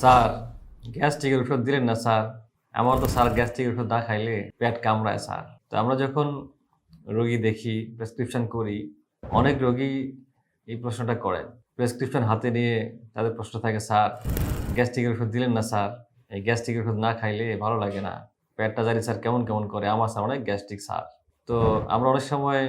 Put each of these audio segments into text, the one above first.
Sir গ্যাস্ট্রিকের ওষুধ দিলেন না, স্যার। আমার তো স্যার গ্যাস্ট্রিকের ওষুধ না খাইলে পেট কামড়ায়, স্যার। তো আমরা যখন রোগী দেখি প্রেসক্রিপশন করি, অনেক রোগী এই প্রশ্নটা করেন প্রেসক্রিপশন হাতে নিয়ে তাদের প্রশ্ন থাকে, স্যার গ্যাস্ট্রিকের ওষুধ দিলেন না, স্যার? এই গ্যাস্ট্রিকের ওষুধ না খাইলে ভালো লাগে না। পেটটা জানি স্যার কেমন কেমন করে। আমার স্যার অনেক গ্যাস্ট্রিক, স্যার। তো আমরা অনেক সময়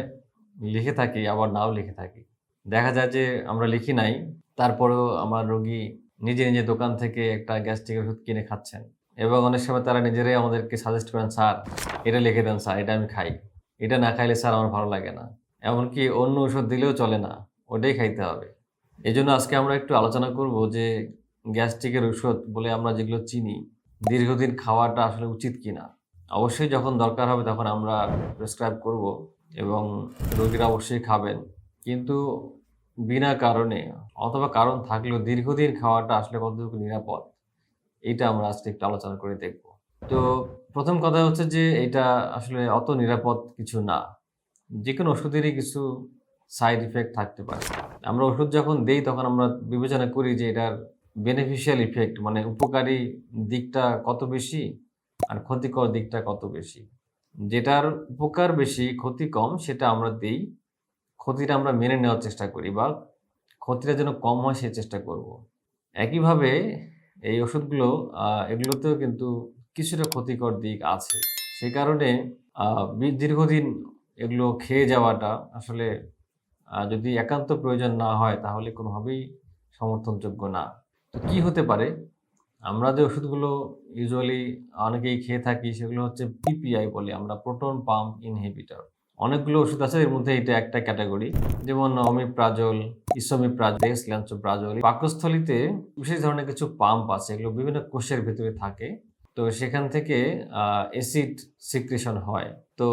লিখে থাকি, আবার নাও লিখে থাকি। দেখা যায় যে আমরা লিখি নাই, তারপরেও আমার রোগী নিজে নিজে দোকান থেকে একটা গ্যাস্ট্রিক ওষুধ কিনে খাচ্ছেন। এবং অনেক সময় তারা নিজেরাই আমাদেরকে সাজেস্ট করেন, স্যার, এটা লিখে দেন, স্যার, এটা আমি খাই। এটা না খাইলে, স্যার, আমার ভালো লাগে না। এমনকি অন্য ওষুধ দিলেও চলে না, ওটাই খাইতে হবে। এই জন্য আজকে আমরা একটু আলোচনা করব যে গ্যাস্ট্রিকের ওষুধ বলে আমরা যেগুলো চিনি, দীর্ঘদিন খাওয়াটা আসলে উচিত কিনা? অবশ্যই যখন দরকার হবে তখন আমরা প্রেসক্রাইব করব এবং রোগীরা অবশ্যই খাবেন। কিন্তু বিনা কারণে অথবা কারণ থাকলেও দীর্ঘদিন খাওয়াটা আসলে কতটুকু নিরাপদ এটা আমরা আজকে একটু আলোচনা করে দেখব। তো প্রথম কথা হচ্ছে যে এটা আসলে অত নিরাপদ কিছু না। যে কোনো ওষুধেরই কিছু সাইড ইফেক্ট থাকতে পারে। আমরা ওষুধ যখন দেই তখন আমরা বিবেচনা করি যে এটার বেনিফিশিয়াল ইফেক্ট মানে উপকারী দিকটা কত বেশি আর ক্ষতিকর দিকটা কত বেশি। যেটার উপকার বেশি, ক্ষতি কম, সেটা আমরা দিই ক্ষতিটা আমরা মেনে নেওয়ার চেষ্টা করি বা ক্ষতিটা যেন কম হয় সে চেষ্টা করব। একইভাবে এই ওষুধগুলো এগুলোতেও কিন্তু কিছুটা ক্ষতিকর দিক আছে। সেই কারণে দীর্ঘদিন এগুলো খেয়ে যাওয়াটা আসলে যদি একান্ত প্রয়োজন না হয় তাহলে কোনোভাবেই সমর্থনযোগ্য না। তো কী হতে পারে? আমরা যে ওষুধগুলো ইউজুয়ালি অনেকেই খেয়ে থাকি সেগুলো হচ্ছে পিপিআই বলে আমরা প্রোটন পাম্প ইনহিবিটর অনেকগুলো ওষুধ আছে, এর মধ্যে এটা একটা ক্যাটাগরি। যেমন অমিপ্রাজল, ইসোমিপ্রাজল ল্যান্সোপ্রাজল পাকস্থলিতে বিশেষ ধরনের কিছু পাম্প আছে, এগুলো বিভিন্ন কোষের ভিতরে থাকে। তো সেখান থেকে অ্যাসিড সিক্রেশন হয়। তো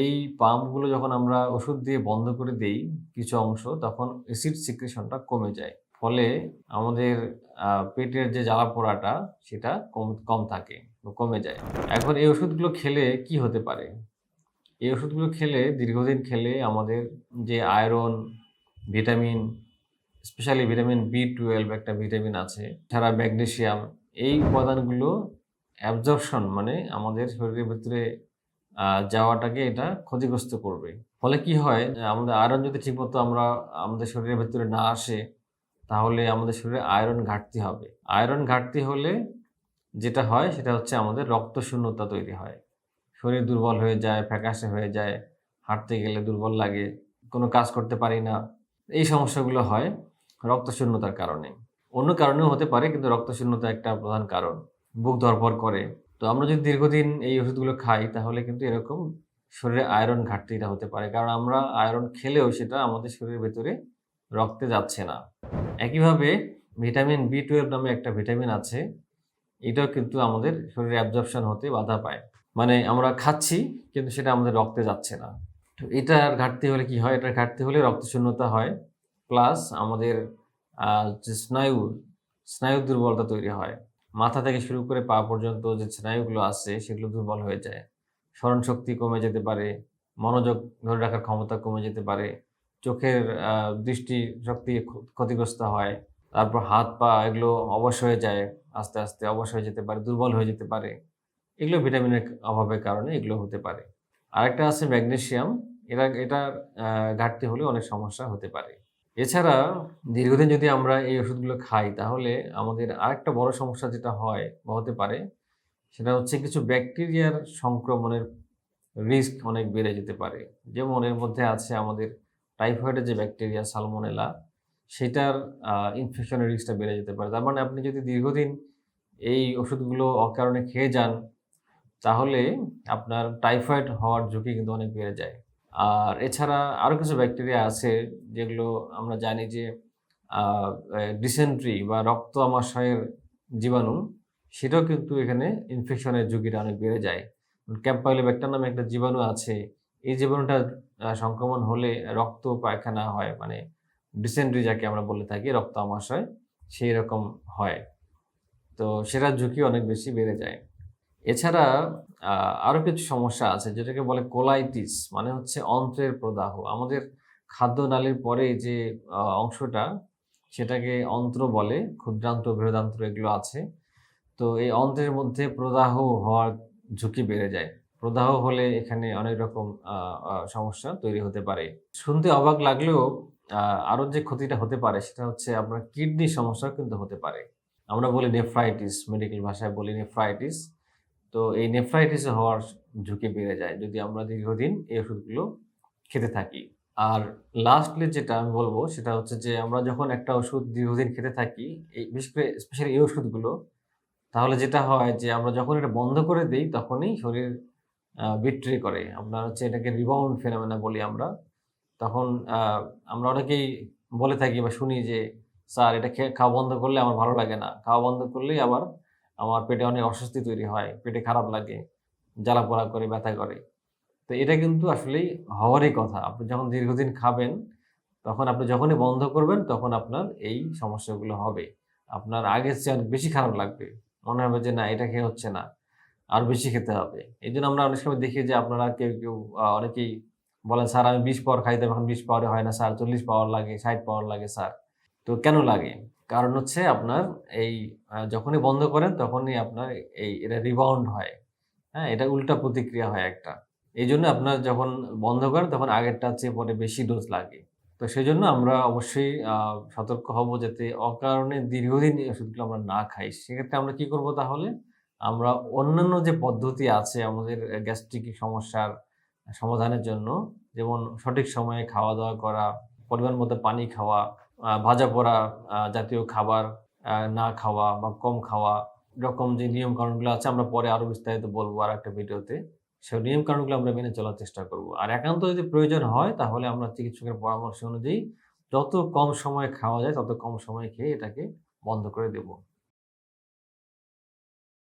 এই পাম্পগুলো যখন আমরা ওষুধ দিয়ে বন্ধ করে দেই কিছু অংশ, তখন অ্যাসিড সিক্রেশনটা কমে যায়। ফলে আমাদের পেটের যে জ্বালা পোড়াটা সেটা কম কম থাকে, কমে যায়। এখন এই ওষুধগুলো খেলে কি হতে পারে? এই ওষুধগুলো খেলে, দীর্ঘদিন খেলে আমাদের যে iron, vitamin specially vitamin B twelve একটা ভিটামিন আছে ছাড়া ম্যাগনেশিয়াম এই উপাদানগুলো অ্যাবজর্পশন মানে আমাদের শরীরের ভিতরে যাওয়াটাকে এটা ক্ষতিগ্রস্ত করবে। ফলে কি হয় আমাদের আয়রন যদি ঠিকমতো আমরা, আমাদের শরীরের ভিতরে না আসে, তাহলে আমাদের শরীরে আয়রন ঘাটতি হবে। আয়রন ঘাটতি হলে যেটা হয়, সেটা হচ্ছে আমাদের রক্ত শূন্যতা তৈরি হয়। শরীর দুর্বল হয়ে যায়, ফ্যাকাশে হয়ে যায়, হাঁটতে গেলে দুর্বল লাগে, কোনো কাজ করতে পারি না, এই সমস্যাগুলো হয় রক্ত শূন্যতার কারণে। অন্য কারণেও হতে পারে, কিন্তু রক্ত শূন্যতা একটা প্রধান কারণ। বুক ধরপর করে। তো আমরা যদি দীর্ঘদিন এই ওষুধগুলো খাই, তাহলে কিন্তু এরকম শরীরে আয়রন ঘাটতিটা হতে পারে, কারণ আমরা আয়রন খেলেও সেটা আমাদের শরীরের ভেতরে রক্তে যাচ্ছে না। একইভাবে ভিটামিন বি টুয়েলভ নামে একটা ভিটামিন আছে, এটাও কিন্তু আমাদের শরীরে অ্যাবজর্পশন হতে বাধা পায়। মানে আমরা খাচ্ছি, কিন্তু সেটা আমাদের রক্তে যাচ্ছে না। তো এটার ঘাটতি হলে কি হয়? এটার ঘাটতি হলে রক্তশূন্যতা হয় প্লাস আমাদের যে স্নায়ু স্নায়ু দুর্বলতা তৈরি হয়। মাথা থেকে শুরু করে পা পর্যন্ত যে স্নায়ুগুলো আছে, সেগুলো দুর্বল হয়ে যায়। স্মরণ শক্তি কমে যেতে পারে, মনোযোগ ধরে রাখার ক্ষমতা কমে যেতে পারে, চোখের দৃষ্টি শক্তি ক্ষতিগ্রস্ত হয়, তারপর হাত, পা এগুলো অবশ হয়ে যায়, আস্তে আস্তে অবশ হয়ে যেতে পারে, দুর্বল হয়ে যেতে পারে। এগুলো ভিটামিনের অভাবের কারণে এগুলো হতে পারে। আরেকটা আছে ম্যাগনেশিয়াম এরা, এটার ঘাটতি হলে অনেক সমস্যা হতে পারে। এছাড়া দীর্ঘদিন যদি আমরা এই ওষুধগুলো খাই, তাহলে আমাদের আরেকটা বড় সমস্যা যেটা হয় বা হতে পারে, সেটা হচ্ছে কিছু ব্যাকটেরিয়ার সংক্রমণের রিস্ক অনেক বেড়ে যেতে পারে। যেমন এর মধ্যে আছে আমাদের টাইফয়েডের যে ব্যাকটেরিয়া, সালমোনেলা, সেটার ইনফেকশনের রিস্কটা বেড়ে যেতে পারে। তার মানে আপনি যদি দীর্ঘদিন এই ওষুধগুলো অকারণে খেয়ে যান তাহলে আপনার টাইফয়েড হওয়ার ঝুঁকি কিন্তু অনেক বেড়ে যায়। আর এছাড়া আরও কিছু ব্যাকটেরিয়া আছে যেগুলো আমরা জানি যে ডিসেন্ট্রি বা রক্ত আমাশয়ের জীবাণু, সেটাও কিন্তু এখানে ইনফেকশনের ঝুঁকিটা অনেক বেড়ে যায়। ক্যাম্পাইলোব্যাক্টার নামে একটা জীবাণু আছে, এই জীবাণুটা সংক্রমণ হলে রক্ত পায়খানা হয় মানে ডিসেন্ট্রি যাকে আমরা বলে থাকি রক্ত আমাশয় সেই রকম হয়। তো সেটার ঝুঁকি অনেক বেশি বেড়ে যায়। এছাড়া আহ, আরও কিছু সমস্যা আছে যেটাকে বলে কোলাইটিস মানে হচ্ছে অন্ত্রের প্রদাহ। আমাদের খাদ্যনালীর পরে যে অংশটা সেটাকে অন্ত্র বলে ক্ষুদ্রান্ত বৃহদান্ত্র এগুলো আছে। তো এই অন্ত্রের মধ্যে প্রদাহ হওয়ার ঝুঁকি বেড়ে যায়। প্রদাহ হলে এখানে অনেক রকম সমস্যা তৈরি হতে পারে। শুনতে অবাক লাগলেও আহ, আরও যে ক্ষতিটা হতে পারে সেটা হচ্ছে আপনার কিডনির সমস্যা কিন্তু হতে পারে। আমরা বলি নেফ্রাইটিস মেডিকেল ভাষায় বলি নেফ্রাইটিস। তো এই নেফ্রাইটিস হওয়ার ঝুঁকি বেড়ে যায় যদি আমরা দীর্ঘদিন এই ওষুধগুলো খেতে থাকি। আর লাস্টলি যেটা আমি বলব সেটা হচ্ছে যে আমরা যখন একটা ওষুধ দীর্ঘদিন খেতে থাকি, এই বিশেষ করে স্পেশালি এই ওষুধগুলো, তাহলে যেটা হয় যে আমরা যখন এটা বন্ধ করে দিই তখনই শরীর বিট্রে করে। আপনার হচ্ছে এটাকে রিবাউন্ড ফেনোমেনা বলি আমরা। তখন আমরা অনেকেই বলে থাকি বা শুনি যে, স্যার, এটা খেয়ে খাওয়া বন্ধ করলে আমার ভালো লাগে না। খাওয়া বন্ধ করলেই আবার আমার পেটে অনেক অস্বস্তি তৈরি হয়, পেটে খারাপ লাগে জ্বালা পোড়া করে, ব্যথা করে। তো এটা কিন্তু আসলেই হওয়ারই কথা। আপনি যখন দীর্ঘদিন খাবেন, তখন আপনি যখনই বন্ধ করবেন, তখন আপনার এই সমস্যাগুলো হবে। আপনার আগের চেয়ে অনেক বেশি খারাপ লাগবে। মনে হবে যে, না, এটা খেয়ে হচ্ছে না। আর বেশি খেতে হবে। এই জন্য আমরা অনেক সময় দেখি যে, আপনারা কেউ কেউ অনেকেই বলেন, স্যার, আমি বিশ পাওয়ার খাইতে এখন বিশ পাওয়ারে হয় না, স্যার। চল্লিশ পাওয়ার লাগে, ষাট পাওয়ার লাগে, স্যার। তো কেন লাগে? কারণ হচ্ছে আপনার এই যখনই বন্ধ করেন তখনই আপনার এই, এটা রিবাউন্ড হয়। হ্যাঁ এটা উল্টা প্রতিক্রিয়া হয় একটা। এই জন্য আপনার যখন বন্ধ করেন তখন আগেরটার চেয়ে পরে বেশি ডোজ লাগে। তো সেই জন্য আমরা অবশ্যই সতর্ক হব যাতে অকারণে দীর্ঘদিন এই ওষুধগুলো আমরা না খাই। সেক্ষেত্রে আমরা কি করব তাহলে? আমরা অন্যান্য যে পদ্ধতি আছে আমাদের গ্যাস্ট্রিক সমস্যার সমাধানের জন্য, যেমন সঠিক সময়ে খাওয়া দাওয়া করা, পরিমাণ মতো পানি খাওয়া ভাজা পোড়া জাতীয় খাবার না খাওয়া বা কম খাওয়া, এরকম যে নিয়ম কানুনগুলো আছে, আমরা পরে আরও বিস্তারিত বলব আর একটা ভিডিওতে। সেই নিয়ম কানুনগুলো আমরা মেনে চলার চেষ্টা করব। আর একান্ত যদি প্রয়োজন হয়, তাহলে আমরা চিকিৎসকের পরামর্শ অনুযায়ী যত কম সময় খাওয়া যায়, তত কম সময় খেয়ে এটাকে বন্ধ করে দেব।